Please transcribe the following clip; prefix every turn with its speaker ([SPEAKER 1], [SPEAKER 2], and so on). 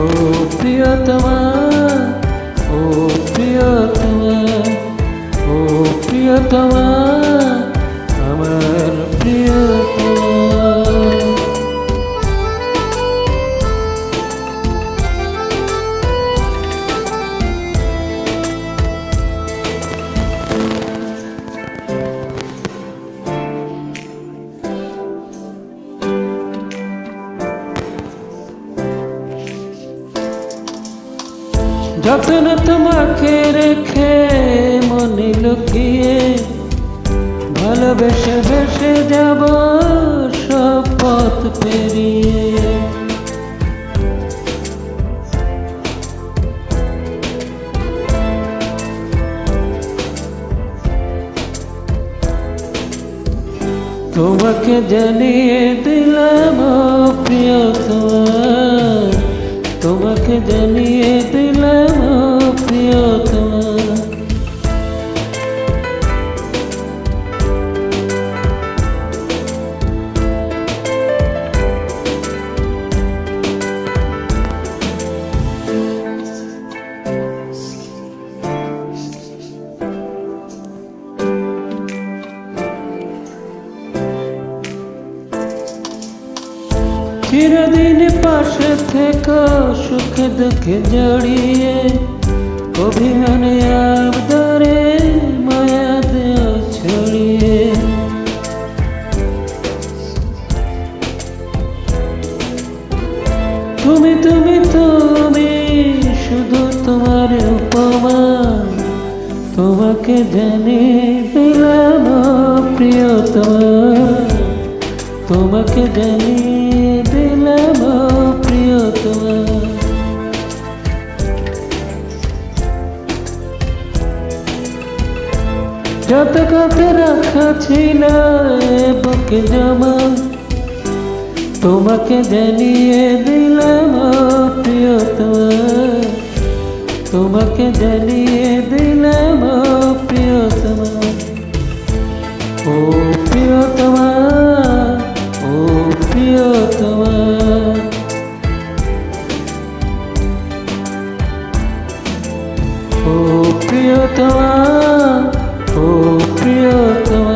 [SPEAKER 1] ও প্রিয়তমা ও প্রিয়তমা ও প্রিয়তমা আমার প্রিয়তমা। যত্ন তোমাকে রেখে মনে লুকিয়ে ভালোবেসে বেসে যাব সব পথ পেরিয়ে। তোমাকে জানিয়ে দিলাম প্রিয় তোমাকে জানিয়ে চিরদিন পাশে থেকে, সুখ দুঃখে জড়িয়ে। অভিমানে আবদরে মায়া দেও ছড়িয়ে। তুমি তুমি তুমি, শুধু তোমার উপমা তোমাকে জানি দিলাম প্রিয়তমা। তোমাকে জানিয়ে দিলাম তোমার। যত কথা রাখা ছিল বুকে জমা, তোমাকে জানিয়ে দিলাম প্রিয় তোমার। তোমাকে জানিয়ে দিলাম প্রিয় তোমার। ও প্রিয়তমা ও প্রিয়তমা।